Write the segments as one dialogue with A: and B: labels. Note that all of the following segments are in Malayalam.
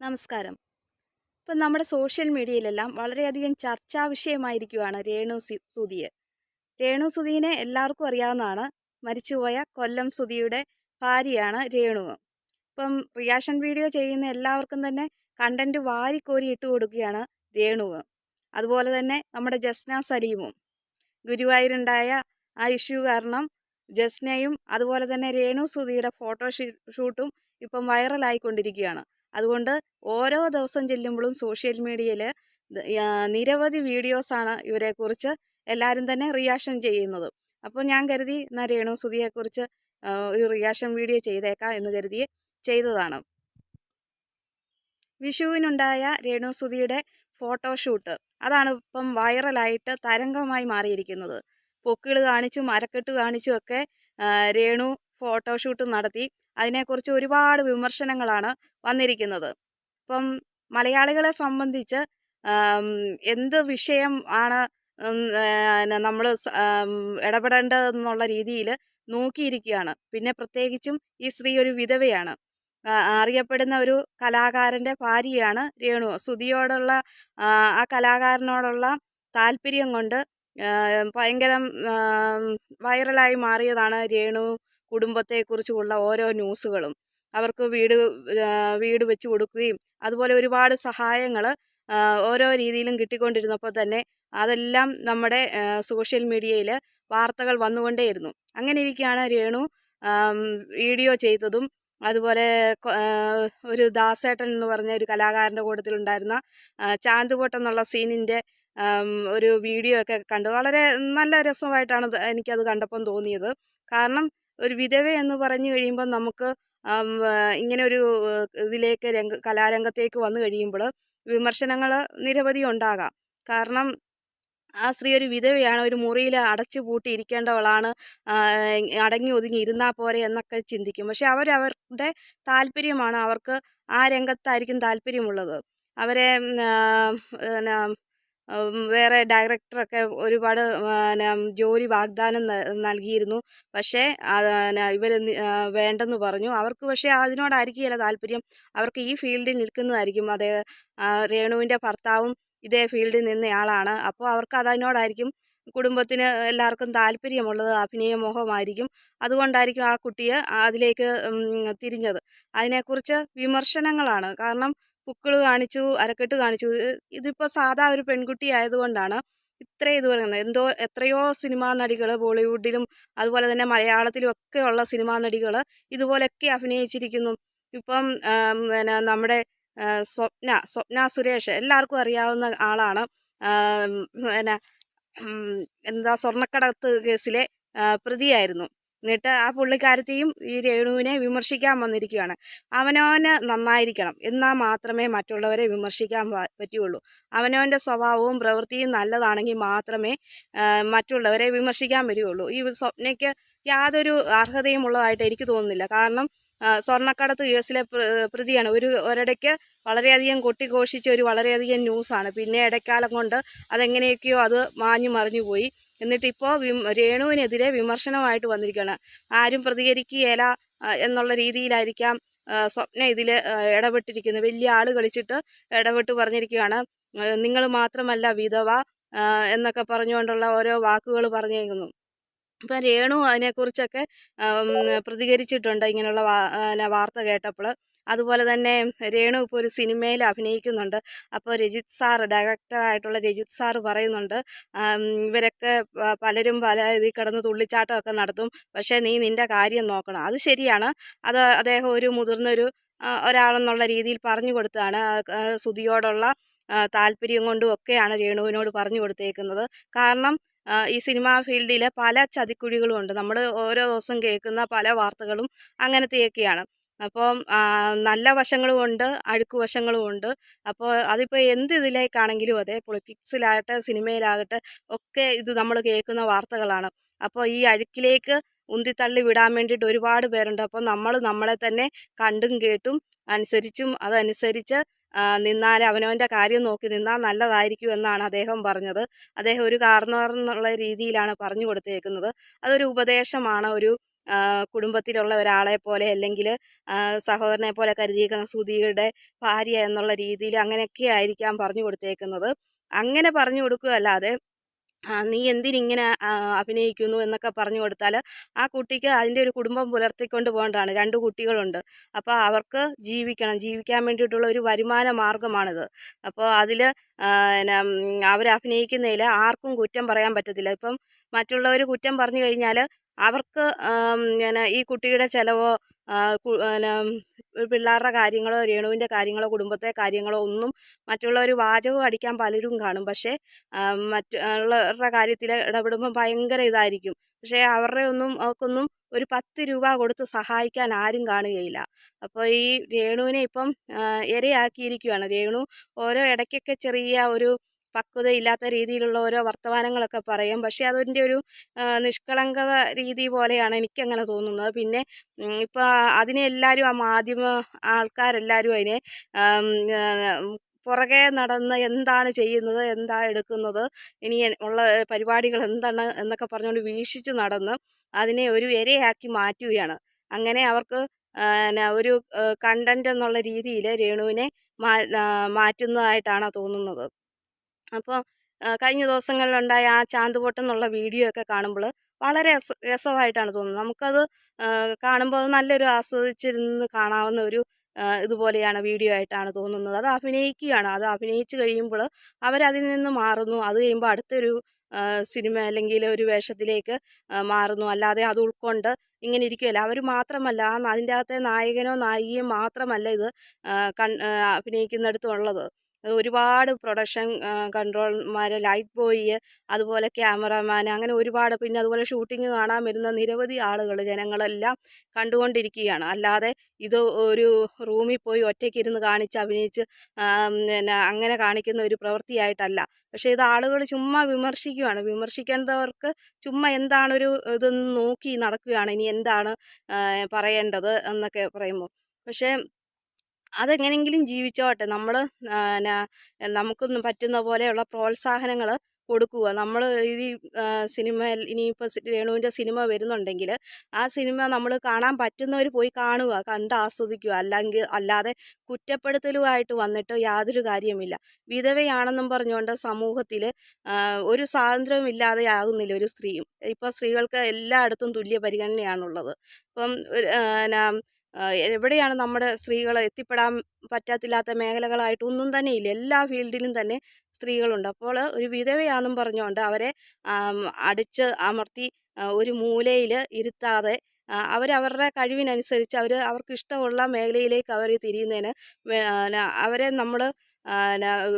A: നമസ്കാരം. ഇപ്പം നമ്മുടെ സോഷ്യൽ മീഡിയയിലെല്ലാം വളരെയധികം ചർച്ചാ വിഷയമായിരിക്കുവാണ് രേണു സുധിയെ രേണു സുധീനെ എല്ലാവർക്കും അറിയാവുന്നതാണ്. മരിച്ചുപോയ കൊല്ലം സുധിയുടെ ഭാര്യയാണ് രേണു. ഇപ്പം റിയാക്ഷൻ വീഡിയോ ചെയ്യുന്ന എല്ലാവർക്കും തന്നെ കണ്ടന്റ് വാരിക്കോരി ഇട്ട് കൊടുക്കുകയാണ് രേണു. അതുപോലെ തന്നെ നമ്മുടെ ജസ്ന സലീമും. ഗുരുവായൂരുണ്ടായ ആ ഇഷ്യൂ കാരണം ജസ്നയും അതുപോലെ തന്നെ രേണു സുധിയുടെ ഫോട്ടോ ഷൂട്ടും ഇപ്പം വൈറലായിക്കൊണ്ടിരിക്കുകയാണ് അതുകൊണ്ട് ഓരോ ദിവസം ചെല്ലുമ്പോഴും സോഷ്യൽ മീഡിയയിൽ നിരവധി വീഡിയോസാണ് ഇവരെക്കുറിച്ച് എല്ലാവരും തന്നെ റിയാക്ഷൻ ചെയ്യുന്നത്. അപ്പോൾ ഞാൻ കരുതി എന്നാൽ രേണു സുധിയെക്കുറിച്ച് ഒരു റിയാക്ഷൻ വീഡിയോ ചെയ്തേക്കാം എന്ന് കരുതി ചെയ്തതാണ്. വിഷുവിനുണ്ടായ രേണു സുധിയുടെ ഫോട്ടോഷൂട്ട്. അതാണ് ഇപ്പം വൈറലായിട്ട് തരംഗമായി മാറിയിരിക്കുന്നത്. പൊക്കിൾ കാണിച്ചും അരക്കെട്ട് കാണിച്ചും ഒക്കെ രേണു ഫോട്ടോഷൂട്ട് നടത്തി. അതിനെക്കുറിച്ച് ഒരുപാട് വിമർശനങ്ങളാണ് വന്നിരിക്കുന്നത്. ഇപ്പം മലയാളികളെ സംബന്ധിച്ച് എന്ത് വിഷയം ആണ് നമ്മൾ ഇടപെടേണ്ടതെന്നുള്ള രീതിയിൽ നോക്കിയിരിക്കുകയാണ്. പിന്നെ പ്രത്യേകിച്ചും ഈ സ്ത്രീ ഒരു വിധവയാണ്. അറിയപ്പെടുന്ന ഒരു കലാകാരന്റെ ഭാര്യയാണ് രേണു. സുതിയോടുള്ള ആ, കലാകാരനോടുള്ള താല്പര്യം കൊണ്ട് ഭയങ്കര വൈറലായി മാറിയതാണ് രേണു കുടുംബത്തെക്കുറിച്ചുള്ള ഓരോ ന്യൂസുകളും അവർക്ക് വീട് വീട് വെച്ച് കൊടുക്കുകയും അതുപോലെ ഒരുപാട് സഹായങ്ങൾ ഓരോ രീതിയിലും കിട്ടിക്കൊണ്ടിരുന്നപ്പോൾ തന്നെ അതെല്ലാം നമ്മുടെ സോഷ്യൽ മീഡിയയിൽ വാർത്തകൾ വന്നുകൊണ്ടേയിരുന്നു. അങ്ങനെ ഇരിക്കുകയാണ് രേണു വീഡിയോ ചെയ്തതും അതുപോലെ ഒരു ദാസേട്ടൻ എന്ന് പറഞ്ഞ ഒരു കലാകാരന്റെ കൂട്ടത്തിലുണ്ടായിരുന്ന ചാന്തുപോട്ടെന്നുള്ള സീനിന്റെ ഒരു വീഡിയോ ഒക്കെ കണ്ടു. വളരെ നല്ല രസമായിട്ടാണ് എനിക്കത് കണ്ടപ്പം തോന്നിയത്. കാരണം ഒരു വിധവ എന്ന് പറഞ്ഞു കഴിയുമ്പോൾ നമുക്ക് ഇങ്ങനെ ഒരു ഇതിലേക്ക് രംഗ കലാരംഗത്തേക്ക് വന്നു കഴിയുമ്പോൾ വിമർശനങ്ങൾ നിരവധി ഉണ്ടാകാം. കാരണം ആ സ്ത്രീ ഒരു വിധവയാണ് ഒരു മുറിയിൽ അടച്ചു പൂട്ടി ഇരിക്കേണ്ടവളാണ് അടങ്ങി ഒതുങ്ങി ഇരുന്നാൽ പോരെ എന്നൊക്കെ ചിന്തിക്കും. പക്ഷെ അവരവരുടെ താല്പര്യമാണ് അവർക്ക് ആ രംഗത്തായിരിക്കും താല്പര്യമുള്ളത്. അവരെ വേറെ ഡയറക്ടറൊക്കെ ഒരുപാട് പിന്നെ ജോലി വാഗ്ദാനം നൽകിയിരുന്നു. പക്ഷേ ഇവർ വേണ്ടെന്ന് പറഞ്ഞു. അവർക്ക് പക്ഷേ അതിനോടായിരിക്കില്ല താല്പര്യം. അവർക്ക് ഈ ഫീൽഡിൽ നിൽക്കുന്നതായിരിക്കും. അതേ രേണുവിന്റെ ഭർത്താവും ഇതേ ഫീൽഡിൽ നിന്നയാളാണ്. അപ്പോൾ അവർക്ക് അതിനോടായിരിക്കും കുടുംബത്തിന് എല്ലാവർക്കും താല്പര്യമുള്ളത് അഭിനയ മോഹമായിരിക്കും. അതുകൊണ്ടായിരിക്കും ആ കുട്ടിയെ അതിലേക്ക് തിരിഞ്ഞത്. അതിനെക്കുറിച്ച് വിമർശനങ്ങളാണ്. കാരണം പുക്കിൾ കാണിച്ചു അരക്കെട്ട് കാണിച്ചു. ഇത് ഇതിപ്പോൾ സാധാ ഒരു പെൺകുട്ടി ആയതുകൊണ്ടാണ് ഇത്രയും ഇത് പറയുന്നത്. എന്തോ എത്രയോ സിനിമാ നടികൾ ബോളിവുഡിലും അതുപോലെ തന്നെ മലയാളത്തിലും ഒക്കെ ഉള്ള സിനിമാ നടികൾ ഇതുപോലെയൊക്കെ അഭിനയിച്ചിരിക്കുന്നു. ഇപ്പം പിന്നെ നമ്മുടെ സ്വപ്ന സ്വപ്ന സുരേഷ് എല്ലാവർക്കും അറിയാവുന്ന ആളാണ്. പിന്നെ എന്താ സ്വർണക്കടത്ത് കേസിലെ പ്രതിയായിരുന്നു. എന്നിട്ട് ആ പുള്ളിക്കാരത്തെയും ഈ രേണുവിനെ വിമർശിക്കാൻ വന്നിരിക്കുകയാണ് അവനവന് നന്നായിരിക്കണം എന്നാൽ മാത്രമേ മറ്റുള്ളവരെ വിമർശിക്കാൻ പറ്റുകയുള്ളൂ. അവനവന്റെ സ്വഭാവവും പ്രവൃത്തിയും നല്ലതാണെങ്കിൽ മാത്രമേ മറ്റുള്ളവരെ വിമർശിക്കാൻ വരികയുള്ളൂ ഈ സ്വപ്നയ്ക്ക് യാതൊരു അർഹതയും ഉള്ളതായിട്ട് എനിക്ക് തോന്നുന്നില്ല. കാരണം സ്വർണക്കടത്ത് കേസിലെ പ്ര- പ്രതിയാണ്. ഒരു ഒരിടയ്ക്ക് വളരെയധികം കൊട്ടിഘോഷിച്ച ഒരു വളരെയധികം ന്യൂസാണ്. പിന്നെ ഇടക്കാലം കൊണ്ട് അതെങ്ങനെയൊക്കെയോ അത് മാഞ്ഞു മറിഞ്ഞു പോയി എന്നിട്ട് ഇപ്പോൾ വിം രേണുവിനെതിരെ വിമർശനമായിട്ട് വന്നിരിക്കുകയാണ്. ആരും പ്രതികരിക്കുകയില്ല എന്നുള്ള രീതിയിലായിരിക്കാം സ്വപ്ന ഇതിൽ ഇടപെട്ടിരിക്കുന്നത്. വലിയ ആൾ കളിച്ചിട്ട് ഇടപെട്ട് പറഞ്ഞിരിക്കുകയാണ്. നിങ്ങൾ മാത്രമല്ല വിധവ എന്നൊക്കെ പറഞ്ഞുകൊണ്ടുള്ള ഓരോ വാക്കുകൾ പറഞ്ഞേക്കുന്നു. ഇപ്പം രേണു അതിനെക്കുറിച്ചൊക്കെ പ്രതികരിച്ചിട്ടുണ്ട് ഇങ്ങനെയുള്ള വാർത്ത കേട്ടപ്പോൾ അതുപോലെ തന്നെ രേണു ഇപ്പോൾ ഒരു സിനിമയിൽ അഭിനയിക്കുന്നുണ്ട്. അപ്പോൾ രജിത് സാർ ഡയറക്ടറായിട്ടുള്ള രജിത് സാർ പറയുന്നുണ്ട് ഇവരൊക്കെ പലരും പല ഇതിൽ കിടന്ന് തുള്ളിച്ചാട്ടമൊക്കെ നടത്തും. പക്ഷേ നീ നിന്റെ കാര്യം നോക്കണം. അത് ശരിയാണ്. അത് അദ്ദേഹം ഒരു മുതിർന്നൊരു ഒരാളെന്നുള്ള രീതിയിൽ പറഞ്ഞു കൊടുത്താണ് സുതിയോടുള്ള താല്പര്യം കൊണ്ടും ഒക്കെയാണ് രേണുവിനോട് പറഞ്ഞു കൊടുത്തേക്കുന്നത്. കാരണം ഈ സിനിമാ ഫീൽഡിൽ പല ചതിക്കുഴികളും ഉണ്ട് നമ്മൾ ഓരോ ദിവസം കേൾക്കുന്ന പല വാർത്തകളും അങ്ങനത്തെയൊക്കെയാണ്. അപ്പം നല്ല വശങ്ങളും ഉണ്ട് അഴുക്ക് വശങ്ങളും ഉണ്ട്. അപ്പോൾ അതിപ്പോൾ എന്ത് ഇതിലേക്കാണെങ്കിലും അതെ പൊളിറ്റിക്സിലാകട്ടെ സിനിമയിലാകട്ടെ ഒക്കെ ഇത് നമ്മൾ കേൾക്കുന്ന വാർത്തകളാണ്. അപ്പോൾ ഈ അഴുക്കിലേക്ക് ഉന്തിത്തള്ളി വിടാൻ വേണ്ടിയിട്ട് ഒരുപാട് പേരുണ്ട്. അപ്പോൾ നമ്മൾ നമ്മളെ തന്നെ കണ്ടും കേട്ടും അനുസരിച്ചും അതനുസരിച്ച് നിന്നാൽ അവനവന്റെ കാര്യം നോക്കി നിന്നാൽ നല്ലതായിരിക്കും എന്നാണ് അദ്ദേഹം പറഞ്ഞത്. അദ്ദേഹം ഒരു കാർന്നവർ എന്നുള്ള രീതിയിലാണ് പറഞ്ഞു കൊടുത്തേക്കുന്നത്. അതൊരു ഉപദേശമാണ് ഒരു കുടുംബത്തിലുള്ള ഒരാളെ പോലെ അല്ലെങ്കിൽ സഹോദരനെ പോലെ കരുതിയേക്കുന്ന സുധിയുടെ ഭാര്യ എന്നുള്ള രീതിയിൽ അങ്ങനെയൊക്കെ ആയിരിക്കാം പറഞ്ഞു കൊടുത്തേക്കുന്നത്. അങ്ങനെ പറഞ്ഞു കൊടുക്കുകയല്ലാതെ നീ എന്തിനിങ്ങനെ അഭിനയിക്കുന്നു? എന്നൊക്കെ പറഞ്ഞു കൊടുത്താൽ ആ കുട്ടിക്ക് അതിന്റെ ഒരു കുടുംബം പുലർത്തിക്കൊണ്ട് പോകേണ്ടതാണ്. രണ്ട് കുട്ടികളുണ്ട്. അപ്പോൾ അവർക്ക് ജീവിക്കണം. ജീവിക്കാൻ വേണ്ടിയിട്ടുള്ള ഒരു വരുമാന മാർഗമാണിത് അപ്പോൾ അതിൽ അവർ അഭിനയിക്കുന്നതിൽ ആർക്കും കുറ്റം പറയാൻ പറ്റത്തില്ല. ഇപ്പം മറ്റുള്ളവർ കുറ്റം പറഞ്ഞു കഴിഞ്ഞാൽ അവർക്ക് പിന്നെ ഈ കുട്ടിയുടെ ചിലവോ പിന്നെ പിള്ളേരുടെ കാര്യങ്ങളോ രേണുവിന്റെ കാര്യങ്ങളോ കുടുംബത്തെ കാര്യങ്ങളോ ഒന്നും മറ്റുള്ളവർ വാചകം അടിക്കാൻ പലരും കാണും. പക്ഷേ മറ്റുള്ളവരുടെ കാര്യത്തിൽ ഇടപെടുമ്പോൾ ഭയങ്കര ഇതായിരിക്കും. പക്ഷേ അവരുടെ ഒന്നും അവർക്കൊന്നും ഒരു പത്ത് രൂപ കൊടുത്ത് സഹായിക്കാൻ ആരും കാണുകയില്ല. അപ്പോൾ ഈ രേണുവിനെ ഇപ്പം ഇരയാക്കിയിരിക്കുകയാണ് രേണു ഓരോ ഇടയ്ക്കൊക്കെ ചെറിയ ഒരു പക്വതയില്ലാത്ത രീതിയിലുള്ള ഓരോ വർത്തമാനങ്ങളൊക്കെ പറയും. പക്ഷേ അതിന്റെ ഒരു നിഷ്കളങ്കത രീതി പോലെയാണ് എനിക്കങ്ങനെ തോന്നുന്നത്. പിന്നെ ഇപ്പോൾ അതിനെ എല്ലാവരും ആ മാധ്യമ ആൾക്കാരെല്ലാവരും അതിനെ പുറകെ നടന്ന് എന്താണ് ചെയ്യുന്നത് എന്താ എടുക്കുന്നത് ഇനി ഉള്ള പരിപാടികൾ എന്താണ് എന്നൊക്കെ പറഞ്ഞുകൊണ്ട് വീക്ഷിച്ച് നടന്ന് അതിനെ ഒരു ഇരയാക്കി മാറ്റുകയാണ്. അങ്ങനെ അവർക്ക് ഒരു കണ്ടന്റ് എന്നുള്ള രീതിയിൽ രേണുവിനെ മാറ്റുന്നതായിട്ടാണ് തോന്നുന്നത്. അപ്പോൾ കഴിഞ്ഞ ദിവസങ്ങളിലുണ്ടായ ആ ചാന്തുപൊട്ട് എന്നുള്ള വീഡിയോ ഒക്കെ കാണുമ്പോൾ വളരെ രസ രസമായിട്ടാണ് തോന്നുന്നത്. നമുക്കത് കാണുമ്പോൾ നല്ലൊരു ആസ്വദിച്ചിരുന്ന് കാണാവുന്ന ഒരു ഇതുപോലെയാണ് വീഡിയോ ആയിട്ടാണ് തോന്നുന്നത്. അത് അഭിനയിക്കുകയാണ്. അത് അഭിനയിച്ചു കഴിയുമ്പോൾ അവരതിൽ നിന്ന് മാറുന്നു. അത് കഴിയുമ്പോൾ അടുത്തൊരു സിനിമ അല്ലെങ്കിൽ ഒരു വേഷത്തിലേക്ക് മാറുന്നു. അല്ലാതെ അത് ഉൾക്കൊണ്ട് ഇങ്ങനെ ഇരിക്കുകയല്ല. അവർ മാത്രമല്ല അതിന്റെ അകത്തെ നായകനോ നായികയോ മാത്രമല്ല ഇത് കൺ അഭിനയിക്കുന്നിടത്തുള്ളത്. ഒരുപാട് പ്രൊഡക്ഷൻ കൺട്രോൾമാർ ലൈറ്റ് ബോയ് അതുപോലെ ക്യാമറമാൻ അങ്ങനെ ഒരുപാട് പിന്നെ അതുപോലെ ഷൂട്ടിങ് കാണാൻ വരുന്ന നിരവധി ആളുകൾ ജനങ്ങളെല്ലാം കണ്ടുകൊണ്ടിരിക്കുകയാണ്. അല്ലാതെ ഇത് ഒരു റൂമിൽ പോയി ഒറ്റയ്ക്ക് ഇരുന്ന് കാണിച്ച് അഭിനയിച്ച് പിന്നെ അങ്ങനെ കാണിക്കുന്ന ഒരു പ്രവൃത്തിയായിട്ടല്ല. പക്ഷേ ഇത് ആളുകൾ ചുമ്മാ വിമർശിക്കുകയാണ് വിമർശിക്കേണ്ടവർക്ക് ചുമ്മാ എന്താണൊരു ഇതെന്ന് നോക്കി നടക്കുകയാണ്. ഇനി എന്താണ് പറയേണ്ടത് എന്നൊക്കെ പറയുമ്പോൾ. പക്ഷേ അതെങ്ങനെയെങ്കിലും ജീവിച്ചോട്ടെ. നമ്മൾ നമുക്കൊന്നും പറ്റുന്ന പോലെയുള്ള പ്രോത്സാഹനങ്ങൾ കൊടുക്കുക. നമ്മൾ ഈ സിനിമ ഇനിയിപ്പോൾ രേണുവിന്റെ സിനിമ വരുന്നുണ്ടെങ്കിൽ ആ സിനിമ നമ്മൾ കാണാൻ പറ്റുന്നവർ പോയി കാണുക കണ്ട് ആസ്വദിക്കുക. അല്ലെങ്കിൽ അല്ലാതെ കുറ്റപ്പെടുത്തലുമായിട്ട് വന്നിട്ട് യാതൊരു കാര്യമില്ല വിധവയാണെന്നും പറഞ്ഞുകൊണ്ട് സമൂഹത്തിൽ ഒരു സ്വാതന്ത്ര്യമില്ലാതെ ആകുന്നില്ല ഒരു സ്ത്രീയും ഇപ്പോൾ സ്ത്രീകൾക്ക് എല്ലായിടത്തും തുല്യ പരിഗണനയാണുള്ളത്. ഇപ്പം എവിടെയാണ് നമ്മുടെ സ്ത്രീകൾ എത്തിപ്പെടാൻ പറ്റാത്തില്ലാത്ത മേഖലകളായിട്ട് ഒന്നും തന്നെ ഇല്ല. എല്ലാ ഫീൽഡിലും തന്നെ സ്ത്രീകളുണ്ട്. അപ്പോൾ ഒരു വിധവയാണെന്നും പറഞ്ഞുകൊണ്ട് അവരെ അടിച്ച് അമർത്തി ഒരു മൂലയിൽ ഇരുത്താതെ അവരവരുടെ കഴിവിനനുസരിച്ച് അവർ അവർക്ക് ഇഷ്ടമുള്ള മേഖലയിലേക്ക് അവർ തിരിയുന്നതിന് അവരെ നമ്മൾ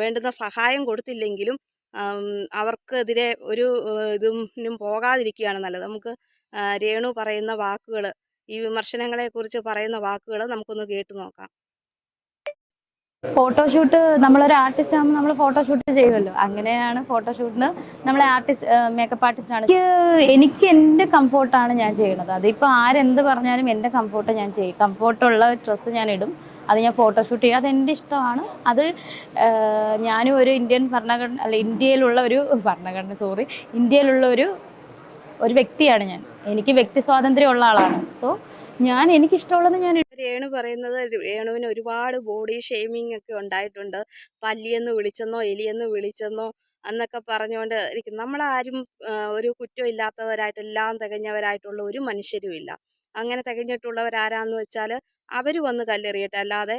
A: വേണ്ടുന്ന സഹായം കൊടുത്തില്ലെങ്കിലും അവർക്കെതിരെ ഒരു ഇതും പോകാതിരിക്കുകയാണ് നല്ലത്. നമുക്ക് രേണു പറയുന്ന വാക്കുകൾ ഈ വിമർശനങ്ങളെ കുറിച്ച് പറയുന്ന വാക്കുകൾ നമുക്കൊന്ന് കേട്ടു നോക്കാം.
B: ഫോട്ടോഷൂട്ട് നമ്മളൊരു ആർട്ടിസ്റ്റ് ആകുമ്പോൾ നമ്മൾ ഫോട്ടോഷൂട്ട് ചെയ്യുമല്ലോ അങ്ങനെയാണ് ഫോട്ടോഷൂട്ടിന് നമ്മളെ ആർട്ടിസ്റ്റ് മേക്കപ്പ് ആർട്ടിസ്റ്റ് ആണ്. എനിക്ക് എന്റെ കംഫോർട്ടാണ് ഞാൻ ചെയ്യുന്നത്. അതിപ്പോൾ ആരെന്ത് പറഞ്ഞാലും എന്റെ കംഫോർട്ട് ഞാൻ ചെയ്യും. കംഫോർട്ടുള്ള ഡ്രസ്സ് ഞാൻ ഇടും അത് ഞാൻ ഫോട്ടോഷൂട്ട് ചെയ്യും. അതെന്റെ ഇഷ്ടമാണ്. അത് ഞാനും ഒരു ഇന്ത്യൻ ഭരണഘടന അല്ല ഇന്ത്യയിലുള്ള ഒരു ഭരണഘടന സോറി ഇന്ത്യയിലുള്ള ഒരു ഒരു വ്യക്തിയാണ് ഞാൻ. എനിക്ക് വ്യക്തി സ്വാതന്ത്ര്യം ഉള്ള ആളാണ്. സോ ഞാൻ എനിക്കിഷ്ടമുള്ളത് ഞാൻ
A: രേണു പറയുന്നത് രേണുവിന് ഒരുപാട് ബോഡി ഷെയ്മിങ് ഒക്കെ ഉണ്ടായിട്ടുണ്ട്. പല്ലിയെന്ന് വിളിച്ചെന്നോ എലിയെന്ന് വിളിച്ചെന്നോ എന്നൊക്കെ പറഞ്ഞുകൊണ്ട് ഇരിക്കും നമ്മളാരും ഒരു കുറ്റമില്ലാത്തവരായിട്ട് എല്ലാം തികഞ്ഞവരായിട്ടുള്ള ഒരു മനുഷ്യരും ഇല്ല അങ്ങനെ തികഞ്ഞിട്ടുള്ളവരാരാന്ന് വെച്ചാൽ അവർ വന്ന് കല്ലെറിയട്ടെ. അല്ലാതെ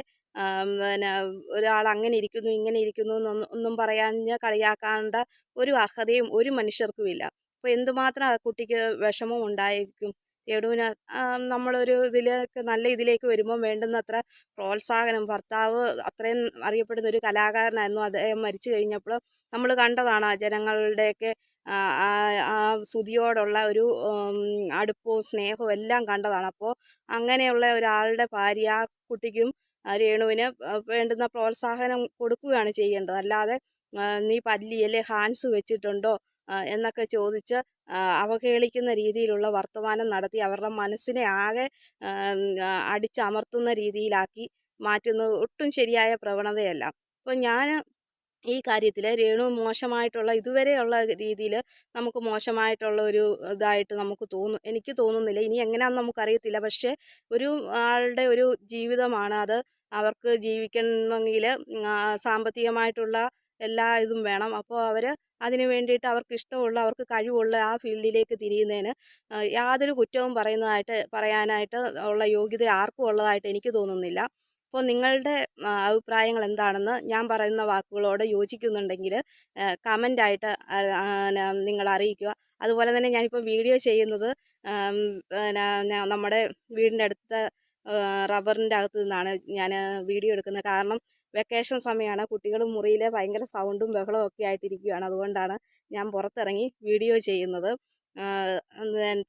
A: പിന്നെ ഒരാൾ അങ്ങനെ ഇരിക്കുന്നു ഇങ്ങനെ ഇരിക്കുന്നു എന്നൊന്നും പറയാഞ്ഞ് കളിയാക്കാണ്ട ഒരു അർഹതയും ഒരു മനുഷ്യർക്കും ഇല്ല അപ്പോൾ എന്തുമാത്രം ആ കുട്ടിക്ക് വിഷമം ഉണ്ടായിരിക്കും? ആ, നമ്മളൊരു ഇതിലേക്ക് നല്ല ഇതിലേക്ക് വരുമ്പോൾ വേണ്ടുന്നത്ര പ്രോത്സാഹനം. ഭർത്താവ് അത്രയും അറിയപ്പെടുന്ന ഒരു കലാകാരനായിരുന്നു. അദ്ദേഹം മരിച്ചു കഴിഞ്ഞപ്പോൾ നമ്മൾ കണ്ടതാണ് ജനങ്ങളുടെയൊക്കെ ആ, സുതിയോടുള്ള ഒരു അടുപ്പവും സ്നേഹവും എല്ലാം കണ്ടതാണ്. അപ്പോൾ അങ്ങനെയുള്ള ഒരാളുടെ ഭാര്യ ആ കുട്ടിക്കും രേണുവിന് വേണ്ടുന്ന പ്രോത്സാഹനം കൊടുക്കുകയാണ് ചെയ്യേണ്ടത്. അല്ലാതെ നീ പല്ലി അല്ലെ ഹാൻസ് വെച്ചിട്ടുണ്ടോ? എന്നൊക്കെ ചോദിച്ച് അവഹേളിക്കുന്ന രീതിയിലുള്ള വർത്തമാനം നടത്തി അവരുടെ മനസ്സിനെ ആകെ അടിച്ചമർത്തുന്ന രീതിയിലാക്കി മാറ്റുന്നത് ഒട്ടും ശരിയായ പ്രവണതയല്ല. അപ്പോൾ ഞാൻ ഈ കാര്യത്തിൽ രേണു മോശമായിട്ടുള്ള ഇതുവരെയുള്ള രീതിയിൽ നമുക്ക് മോശമായിട്ടുള്ള ഒരു ഇതായിട്ട് നമുക്ക് തോന്നും എനിക്ക് തോന്നുന്നില്ല. ഇനി എങ്ങനെയാണെന്ന് നമുക്കറിയത്തില്ല. പക്ഷേ ഒരു ആളുടെ ഒരു ജീവിതമാണ് അത്. അവർക്ക് ജീവിക്കണമെങ്കിൽ സാമ്പത്തികമായിട്ടുള്ള എല്ലാ ഇതും വേണം. അപ്പോൾ അവർ അതിന് വേണ്ടിയിട്ട് അവർക്ക് ഇഷ്ടമുള്ള അവർക്ക് കഴിവുള്ള ആ ഫീൽഡിലേക്ക് തിരിയുന്നതിന് യാതൊരു കുറ്റവും പറയുന്നതായിട്ട് പറയാനായിട്ട് ഉള്ള യോഗ്യത ആർക്കും ഉള്ളതായിട്ട് എനിക്ക് തോന്നുന്നില്ല. അപ്പോൾ നിങ്ങളുടെ അഭിപ്രായങ്ങൾ എന്താണെന്ന് ഞാൻ പറയുന്ന വാക്കുകളോട് യോജിക്കുന്നുണ്ടെങ്കിൽ കമന്റായിട്ട് നിങ്ങൾ അറിയിക്കുക. അതുപോലെ തന്നെ ഞാനിപ്പോൾ വീഡിയോ ചെയ്യുന്നത് നമ്മുടെ വീടിന്റെ അടുത്ത റബ്ബറിന്റെ അകത്ത് നിന്നാണ് ഞാൻ വീഡിയോ എടുക്കുന്നത്. കാരണം വെക്കേഷൻ സമയമാണ് കുട്ടികൾ മുറിയിൽ ഭയങ്കര സൗണ്ടും ബഹളവും ഒക്കെ ആയിട്ടിരിക്കുകയാണ് അതുകൊണ്ടാണ് ഞാൻ പുറത്തിറങ്ങി വീഡിയോ ചെയ്യുന്നത്.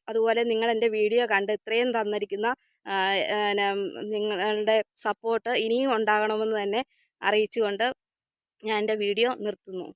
A: അതുപോലെ നിങ്ങൾ എന്റെ വീഡിയോ കണ്ട് ഇത്രയും തന്നിരിക്കുന്ന നിങ്ങളുടെ സപ്പോർട്ട് ഇനിയും ഉണ്ടാകണമെന്ന് തന്നെ അറിയിച്ചുകൊണ്ട് ഞാൻ എന്റെ വീഡിയോ നിർത്തുന്നു.